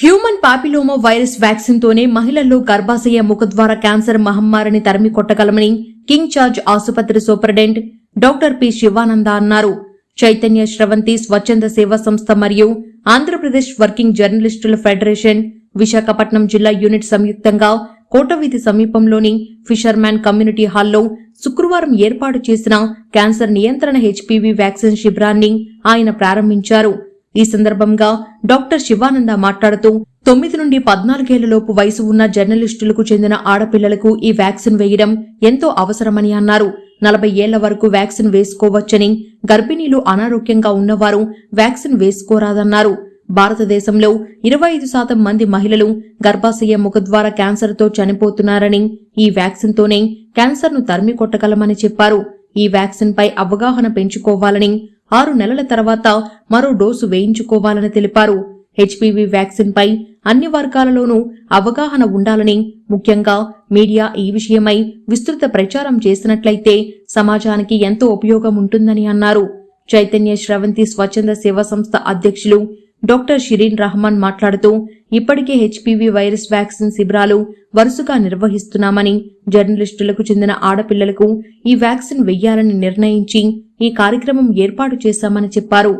Human papilloma virus vaccine తోనే మహిళల్లో గర్భాశయ ముఖద్వార క్యాన్సర్ మహమ్మారిని తరిమి కొట్టగలమని కింగ్ చార్జ్ ఆసుపత్రి సూపరింటెండెంట్ డాక్టర్ పి శివానంద అన్నారు. చైతన్య శ్రవంతి స్వచ్ఛంద సేవా సంస్థ మరియు ఆంధ్రప్రదేశ్ వర్కింగ్ జర్నలిస్టుల ఫెడరేషన్ విశాఖపట్నం జిల్లా యూనిట్ సంయుక్తంగా కోటవీధి సమీపంలోని ఫిషర్మ్యాన్ కమ్యూనిటీ హాల్లో శుక్రవారం ఏర్పాటు చేసిన క్యాన్సర్ నియంత్రణ హెచ్పివి వ్యాక్సిన్ శిబిరాన్ని ఆయన ప్రారంభించారు. ఈ సందర్భంగా డాక్టర్ శివానంద మాట్లాడుతూ తొమ్మిది నుండి పద్నాలుగేళ్ళలోపు వయసు ఉన్న జర్నలిస్టులకు చెందిన ఆడపిల్లలకు ఈ వ్యాక్సిన్ వేయడం ఎంతో అవసరమని అన్నారు. నలభై ఏళ్ళ వరకు వ్యాక్సిన్ వేసుకోవచ్చని గర్భిణీలు అనారోగ్యంగా ఉన్నవారు వ్యాక్సిన్ వేసుకోరాదన్నారు. భారతదేశంలో ఇరవై ఐదు శాతం మంది మహిళలు గర్భాశయ ముఖద్వార క్యాన్సర్తో చనిపోతున్నారని ఈ వ్యాక్సిన్తోనే క్యాన్సర్ను తరిమి కొట్టగలమని చెప్పారు. ఈ వ్యాక్సిన్ పై అవగాహన పెంచుకోవాలని ఆరు నెలల తర్వాత మరో డోసు వేయించుకోవాలని తెలిపారు. హెచ్పీవీ వ్యాక్సిన్ పై అన్ని వర్గాలలోనూ అవగాహన ఉండాలని ముఖ్యంగా మీడియా ఈ విషయమై విస్తృత ప్రచారం చేసినట్లయితే సమాజానికి ఎంతో ఉపయోగం ఉంటుందని అన్నారు. చైతన్య శ్రవంతి స్వచ్ఛంద సేవా సంస్థ అధ్యక్షులు డాక్టర్ షిరీన్ రహమాన్ మాట్లాడుతూ ఇప్పటికే హెచ్పివి వైరస్ వ్యాక్సిన్ శిబిరాలు వరుసగా నిర్వహిస్తున్నామని జర్నలిస్టులకు చెందిన ఆడపిల్లలకు ఈ వ్యాక్సిన్ వెయ్యాలని నిర్ణయించి ఈ కార్యక్రమం ఏర్పాటు చేశామని చెప్పారు.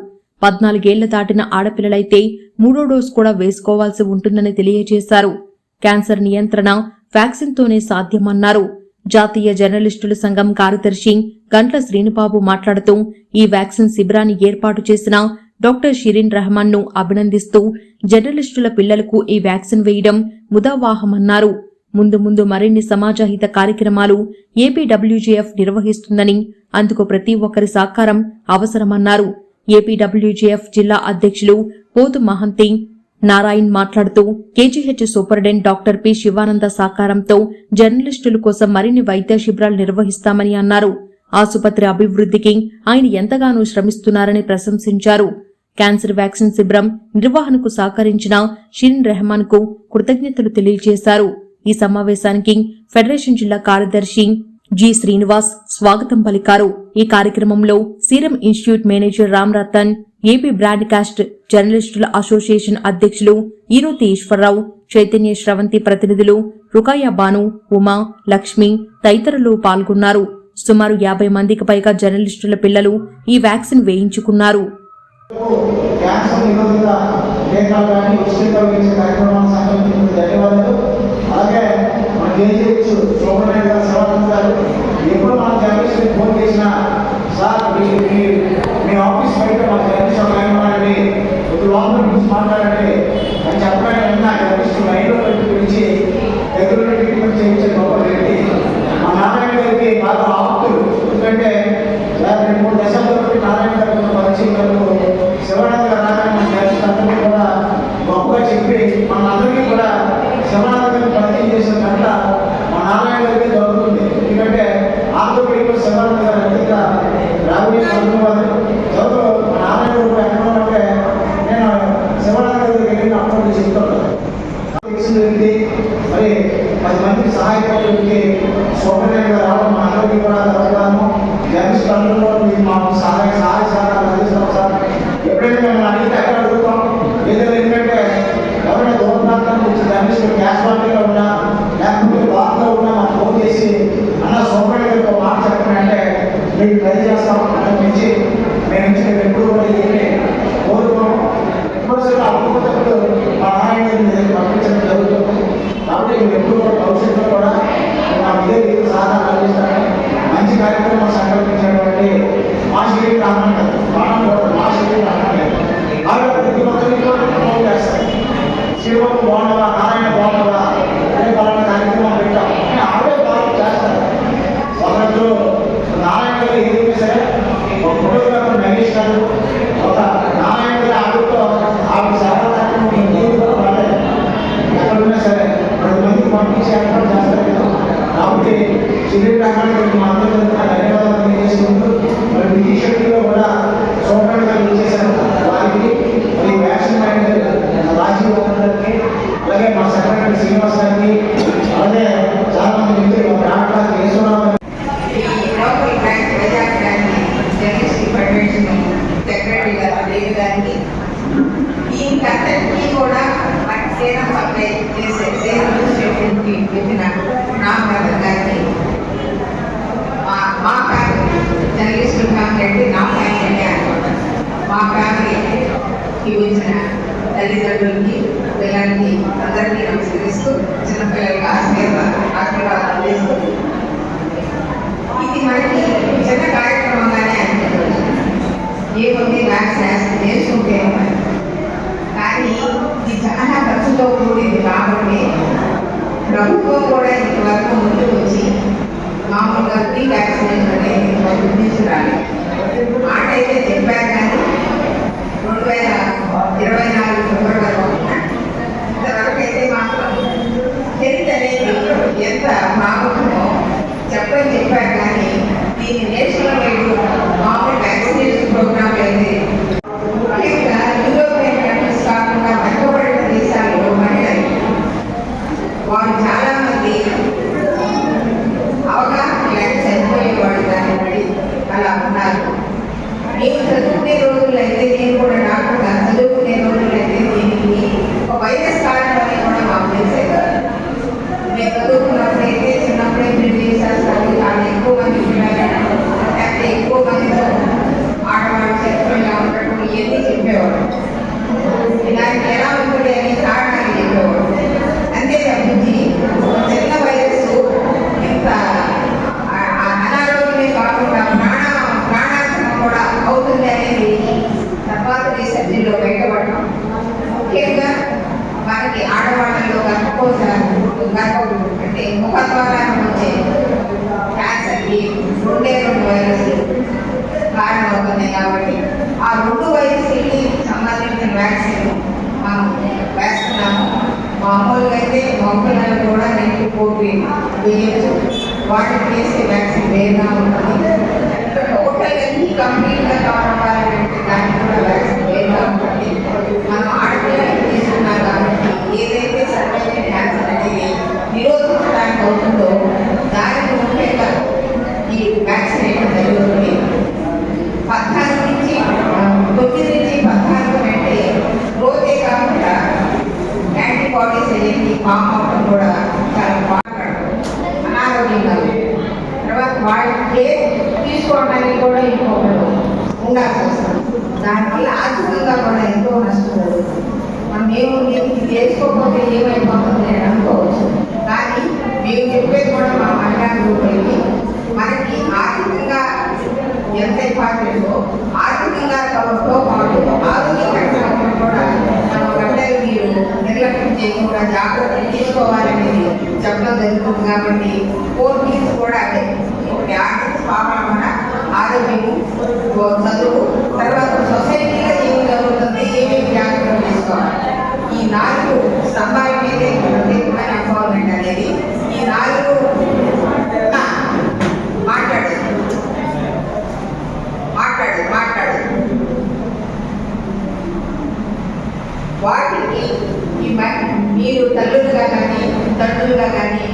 పద్నాలుగేళ్ళ దాటిన ఆడపిల్లలైతే మూడో డోస్ కూడా వేసుకోవాల్సి ఉంటుందని తెలియజేశారు. క్యాన్సర్ నియంత్రణ వ్యాక్సిన్తోనే సాధ్యమన్నారు. జాతీయ జర్నలిస్టుల సంఘం కార్యదర్శి గంట్ల శ్రీనుబాబు మాట్లాడుతూ ఈ వ్యాక్సిన్ శిబిరాన్ని ఏర్పాటు చేసిన డాక్టర్ షిరిన్ రెహమాన్ను అభినందిస్తూ జర్నలిస్టుల పిల్లలకు ఈ వ్యాక్సిన్ వేయడం ముదావాహమన్నారు. ముందు ముందు మరిన్ని సమాజహిత కార్యక్రమాలు ఏపీడబ్ల్యూజేఎఫ్ నిర్వహిస్తుందని అందుకు ప్రతి ఒక్కరి సహకారం అవసరమన్నారు. ఏపీడబ్ల్యూజేఎఫ్ జిల్లా అధ్యక్షులు పోతు మహంతి నారాయణ్ మాట్లాడుతూ KGH superintendent doctor P Sivananda సహకారంతో జర్నలిస్టుల కోసం మరిన్ని వైద్య శిబిరాలు నిర్వహిస్తామని అన్నారు. ఆసుపత్రి అభివృద్ధికి ఆయన ఎంతగానో శ్రమిస్తున్నారని ప్రశంసించారు. క్యాన్సర్ వ్యాక్సిన్ శిబిరం నిర్వహణకు సహకరించిన షిరిన్ రెహమాన్కు కృతజ్ఞతలు తెలియజేశారు. ఈ సమావేశానికి ఫెడరేషన్ జిల్లా కార్యదర్శి జి శ్రీనివాస్ స్వాగతం పలికారు. ఈ కార్యక్రమంలో serum institute manager Ram Ratan AP broadcast జర్నలిస్టుల అసోసియేషన్ అధ్యక్షులు ఈరోతి ఈశ్వరరావు చైతన్య శ్రవంతి ప్రతినిధులు రుకాయా బాను ఉమా లక్ష్మి తదితరులు పాల్గొన్నారు. సుమారు యాభై మందికి పైగా జర్నలిస్టుల పిల్లలు ఈ వ్యాక్సిన్ వేయించుకున్నారు. క్యాన్సర్ నిరోధక టీకాలు కానీ ఉచితంగా వేయించే కార్యక్రమాలు సంకల్పించిన ధన్యవాదాలు. అలాగే మన కేజీహెచ్ సూపరింటెండెంట్ గారు శివానంద్ ఎప్పుడు మన జర్నలిస్ట్ ఫోన్ చేసినా సార్ మీ మీ ఆఫీస్ బయట మా జర్నలిస్ట్ ఒక ఆయన ఉన్నారండి ఒక లోపల గురించి మాట్లాడండి అని చెప్పడానికి பண்ணாத అంటే నా ఫ్యామిలీ అనమాట మా ఫ్యామిలీ జీవించిన తల్లిదండ్రులకి పిల్లలకి అందరికీ నమస్కరిస్తూ చిన్నపిల్లలకి ఆశీర్వాద ఆశీర్వాదాలు అందిస్తూ ఇది మనకి చిన్న కార్యక్రమంగానే అనిపించవచ్చు ఏముంది వ్యాక్సిన్ నేర్చుకుంటే కానీ ఇది చాలా ఖర్చుతో కూడింది కాబట్టి ప్రభుత్వం కూడా ఇంతవరకు ముందుకు వచ్చి మామూలుగా ఫ్రీ వ్యాక్సినేషన్ అనేది మనకు తీసుకురాలి అయితే చెప్పారు కానీ రెండు వేల ఇరవై నాలుగు ఫిబ్రవరి ఒకటిన ఇంతవరకు అయితే మాత్రం హెల్త్ అనేది ఎంత ప్రాముఖ్యమో చెప్పని చెప్పారు కానీ దీన్ని నేషనల్ వైడ్ మామూలు వ్యాక్సినేషన్ ప్రోగ్రామ్ అయితే ముఖ్యంగా యూరోపియన్ కంట్రీస్ కాకుండా వెనుకబడిన దేశాల్లో మహిళలు వారు చాలా మంది అవగాహన లేక చనిపోయేవాడు దాన్ని బట్టి అలా ఉన్నారు నేను చదువుకునే రోజుల్లో అయితే నేను కూడా డాక్టర్గా చదువుకునే రోజుల్లో అయితే దీనికి ఒక వైరస్ కారణమని కూడా మాకు తెలిసేది నేను చదువుకున్నప్పుడు అయితే చిన్నప్పుడే పెళ్ళి చేసేస్తారు చాలా ఎక్కువ మంది పిల్లలు లేకపోతే ఎక్కువ మందితో ఆడవాళ్ళు చనిపోయినా ఉండటం ఇవన్నీ చెప్పేవాడు ఇలాంటి ఎలా ఉంటుంది అని కారణాలు చెప్పేవాడు అంతే తప్పించి ఒక చిన్న వైరస్ ఇంత ఆ- ఆ అనారోగ్యమే కాకుండా ప్రాణ ప్రాణాంతరం కూడా అవుతుంది అనేది తర్వాత రీసెర్చ్లో బయటపడటం ముఖ్యంగా మనకి ఆడవాళ్ళలో గర్భకోశ గర్భ అంటే ముఖ ద్వారా వచ్చే క్యాన్సర్కి రెండే రెండు వైరస్లు కారణమవుతున్నాయి కాబట్టి ఆ రెండు వైరస్లకి సంబంధించిన వ్యాక్సిన్ మనం వేస్తున్నాము మామూలుగా అయితే మొక్కలను కూడా నెక్కి పోటీ వేయచ్చు. వాటికి వేసే వ్యాక్సిన్ వేరుగా ఉంటుంది. టోటల్ కంప్లీట్గా కావాలంటే దానికి కూడా వ్యాక్సిన్ వేరుగా ఉంటుంది. మనం ఆడపిల్లలకి తీసుకున్నాం కాబట్టి ఏదైతే సర్వైకల్ క్యాన్సర్ అనేది నిరోధించడానికి అవుతుందో దానికి ముఖ్యంగా ఈ వ్యాక్సినేషన్ జరుగుతుంది పద్నాలుగు నుంచి ఆ, తొమ్మిది నుంచి పద్నాలుగు అంటే రోజే కాకుండా యాంటీబాడీస్ అనేది ఫామ్ అవడం కూడా చాలా బాగా అనారోగ్యంగా ఉంది. తర్వాత వాళ్ళ కేర్ తీసుకోవడానికి కూడా ఇంకొకరు ఉండాల్సి వస్తుంది దానివల్ల ఆర్థికంగా కూడా ఎంతో నష్టం జరుగుతుంది మనం ఏమో ఇది చేసుకోకపోతే ఏమైపోతుంది అని అనుకోవచ్చు కానీ మేము చెప్పేది కూడా మా మహిళా గ్రూపులకి మనకి ఆర్థికంగా ఎంత ఇంపార్టెంటో ఆర్థికంగా తమతో పాటు ఆరోగ్యకరంగా కూడా మన గంటలు మీరు నిర్లక్ష్యం చేయకుండా జాగ్రత్తలు తీసుకోవాలనేది చెప్పడం జరుగుతుంది కాబట్టి ఫోర్ పీస్ కూడా అదే ఒకటి ఆరోగ్యము చదువు తర్వాత సొసైటీలో ఏమి జరుగుతుంది ఏమేమి జాగ్రత్తలు తీసుకోవాలి ఈ నాలుగు స్తంభాల మీదే ప్రత్యేకమైన అనేది ఈ నాలుగు మాట్లాడు. మాట్లాడు మాట్లాడు. వాటికి ఈ మీరు తల్లులుగా కానీ తండ్రులుగా కానీ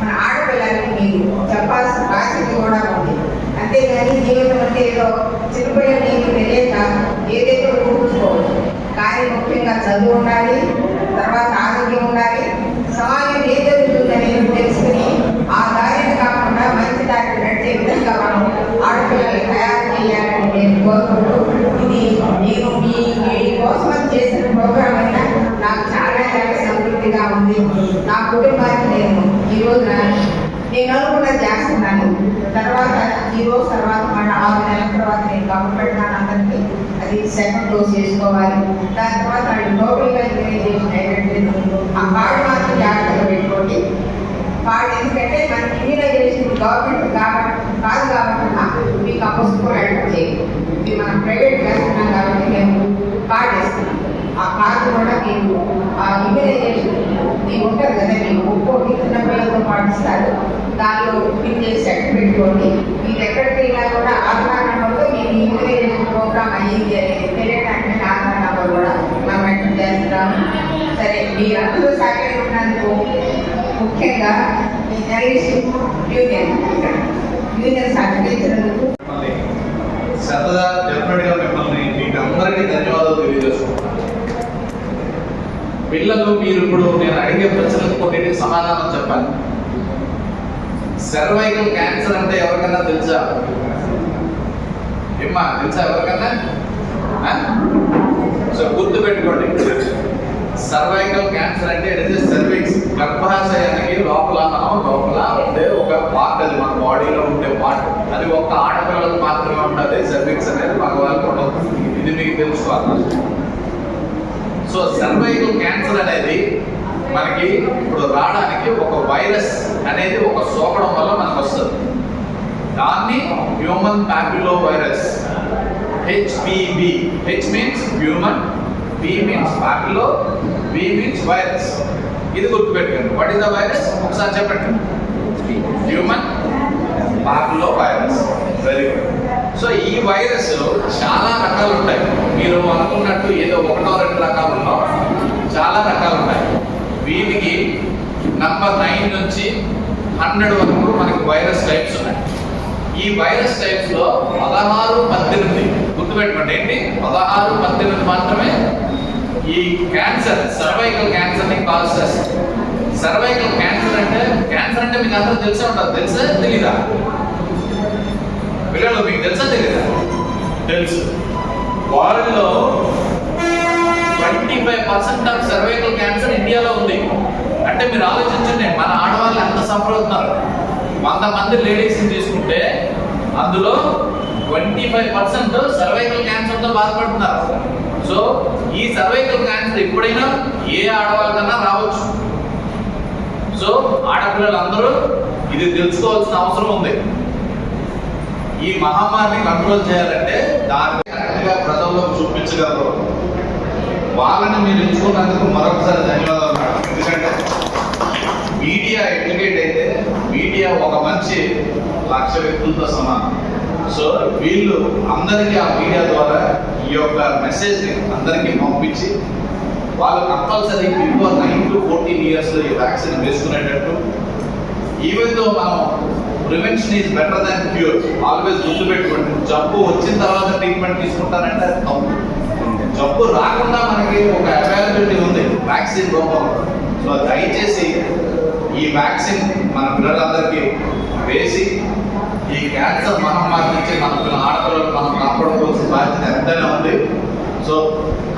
మన ఆడపిల్లలకి మీరు చెప్పాల్సిన బాధ్యత కూడా ఉంది అంతేగాని జీవితం అంటే ఏదో చిన్నపిల్లలు నీకు తెలియక ఏదైతే ఊహించుకోవచ్చు కానీ ముఖ్యంగా చదువు ఉండాలి తర్వాత ఆరోగ్యం ఉండాలి సమాజం ఏం జరుగుతుందని తెలుసుకుని ఆ దారిని కాకుండా మంచి దారిని నడిచే విధంగా మనం ఆడపిల్లల్ని తయారు చేయాలని నేను కోరుకుంటూ ఇది నేను మీ కోసం చేసిన ప్రోగ్రామ్ అయినా నాకు చాలా చాలా సంతృప్తిగా ఉంది. నా కుటుంబానికి నేను ఈ నేను అనుకున్నది చేస్తున్నాను. తర్వాత ఈ రోజు తర్వాత మళ్ళీ ఆరు నెలల తర్వాత నేను కబుర్ పెడతాను అందరికీ అది సెకండ్ డోస్ చేసుకోవాలి దాని తర్వాత వాళ్ళు లోకల్గా ఇమ్యూనైజేషన్ ఆ కార్డు మాత్రం జాగ్రత్తగా పెట్టుకోండి. కార్డు ఎందుకంటే మనకి ఇమ్యూనైజేషన్ గవర్నమెంట్ కాబట్టి కాదు కాబట్టి మీకు ఆ పుస్తకం అడగడం చేయదు ఇది మనం ప్రైవేట్ వేస్తున్నాం కాబట్టి మేము కార్డు ఇస్తున్నాం ఆ కార్డు కూడా మీకు ఆ ఇమ్యూనైజేషన్ మీకు ఉంటుంది కదా మీకు ఒక్కొక్క చిన్న పిల్లలతో పాటిస్తారు దానిలో పిన్ చేసి సెట్ పెట్టుకోండి మీరు ఎక్కడికి వెళ్ళినా కూడా ఆధార్ నెంబర్తో మీకు ఇమ్యూనైజేషన్ ప్రోగ్రామ్ అయ్యింది అనేది తెలియడానికి ఆధార్ నెంబర్ కూడా మనం ఎంటర్ చేస్తున్నాము సరే మీరందరూ సహకరించినందుకు ముఖ్యంగా ఈ యూనియన్. యూనియన్ సహకరించినందుకు మిమ్మల్ని శ్రద్ధగా మిమ్మల్ని మీకు అందరికీ ధన్యవాదాలు తెలియజేస్తున్నాను. పిల్లలు మీరు ఇప్పుడు నేను అడిగే ప్రశ్నలకు కొన్నిటికి సమాధానం చెప్పాలి. సర్వైకల్ క్యాన్సర్ అంటే ఎవరికైనా తెలుసా? ఏమ్మా తెలుసా ఎవరికన్నా? సో గుర్తు పెట్టుకోండి సర్వైకల్ క్యాన్సర్ అంటే ఇట్ ఇస్ సర్వీక్స్ గర్భాశయానికి లోపల మనం లోపల ఉండే ఒక పార్ట్ అది మన బాడీలో ఉండే అది ఒక ఆడపిల్లలకు మాత్రమే ఉంటుంది సర్వీక్స్ అనేది మగవాళ్ళకి ఉండదు. ఇది మీకు తెలుసుకోవాలి సో సర్వైకల్ క్యాన్సర్ అనేది మనకి ఇప్పుడు రావడానికి ఒక వైరస్ అనేది ఒక సోకడం వల్ల మనకు వస్తుంది. దాన్ని human papillo virus HPV H means human P means papillo V means virus ఇది గుర్తుపెట్టుకోండి. వాట్ ఇస్ ద వైరస్ ఒకసారి చెప్పండి. Human papillo virus very good so ఈ వైరస్ చాలా రకాలు ఉంటాయి మీరు అనుకున్నట్టు ఏదో ఒకటో రెండు రకాలు ఉన్నావు చాలా రకాలు ఉంటాయి వీటికి నంబర్ నైన్ నుంచి హండ్రెడ్ వరకు మనకి వైరస్ టైప్స్ ఉన్నాయి. ఈ వైరస్ టైప్స్లో పదహారు పద్దెనిమిది గుర్తుపెట్టుకోండి. ఏంటి? పదహారు పద్దెనిమిది మాత్రమే ఈ క్యాన్సర్ సర్వైకల్ క్యాన్సర్ని కాజ్ చేస్తుంది సర్వైకల్ క్యాన్సర్ అంటే క్యాన్సర్ మీకు అందరూ తెలిసే ఉంటుంది. తెలుసా? తెలీదా? పిల్లలు మీకు తెలుసా? తెలీదా? తెలుసు. వరల్డ్లో twenty five percent of cervical cancer ఇండియాలో ఉంది. అంటే మీరు ఆలోచించండి మన ఆడవాళ్ళు ఎంత సఫర్ అవుతున్నారు. వంద మంది లేడీస్ని తీసుకుంటే అందులో ట్వంటీ ఫైవ్ పర్సెంట్ సర్వైకల్ క్యాన్సర్తో బాధపడుతున్నారు. సో ఈ సర్వైకల్ క్యాన్సర్ ఎప్పుడైనా ఏ ఆడవాళ్ళకన్నా రావచ్చు. సో ఆడపిల్లలందరూ ఇది తెలుసుకోవాల్సిన అవసరం ఉంది. ఈ మహమ్మారిని కంట్రోల్ చేయాలంటే దాన్ని కరెక్ట్గా ప్రజల్లోకి చూపించగలరు. వాళ్ళని మీరు ఎంచుకున్నందుకు మరొకసారి ధన్యవాదాలు మేడం. ఎందుకంటే మీడియా ఎడ్యుకేట్ అయితే మీడియా ఒక మంచి లక్ష వ్యక్తులతో సమానం. సో వీళ్ళు అందరికీ ఆ మీడియా ద్వారా ఈ యొక్క మెసేజ్ని అందరికీ పంపించి వాళ్ళు compulsory before nine to fourteen ఇయర్స్లో ఈ వ్యాక్సిన్ వేసుకునేటట్టు. ఈవెన్ దో మనం prevention is better than cure always గుర్తుపెట్టుకోండి జబ్బు వచ్చిన తర్వాత ట్రీట్మెంట్ తీసుకుంటారంటే అది తప్పు. జబ్బు రాకుండా మనకి ఒక అవైలబిలిటీ ఉంది వ్యాక్సిన్ రూపంలో సో దయచేసి ఈ వ్యాక్సిన్ మన పిల్లలందరికీ వేసి ఈ క్యాన్సర్ మహమ్మారి నుంచి మన పిల్ల ఆడపిల్లలు మనం కాపాడుకోవాల్సిన బాధ్యత ఎంతైనా ఉంది. సో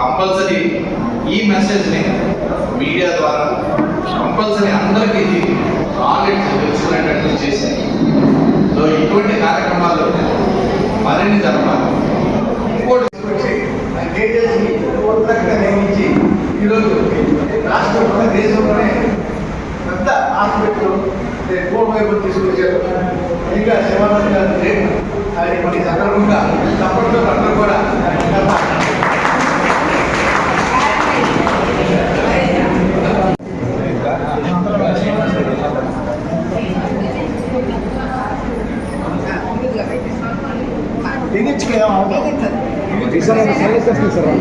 కంపల్సరీ ఈ మెసేజ్ని మీడియా ద్వారా కంపల్సరీ అందరికీ నాలెడ్జ్ తెలుసుకునేటట్టు చేసి సో ఇటువంటి కార్యక్రమాలు మరిన్ని జరపాలి ఇంకోటి డీటెయిల్స్ని పూర్తిగా నియమించి ఈరోజు రాష్ట్రంలో దేశంలోనే పెద్ద హాస్పిటల్ కోర్టు వైపు తీసుకొచ్చారు. ఇంకా శివానంద గారు రేపు ఆయన మరి సందర్భంగా తప్పట్లో అందరూ కూడా Utiliza las que.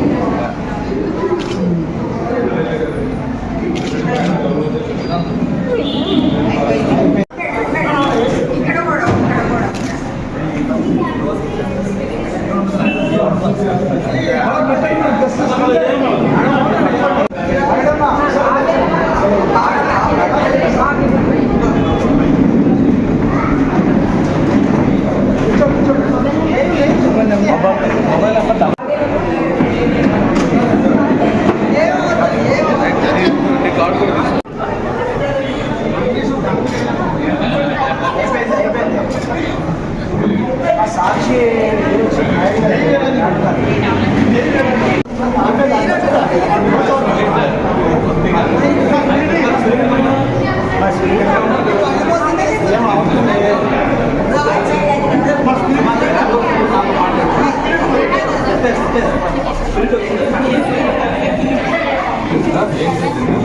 Tá da?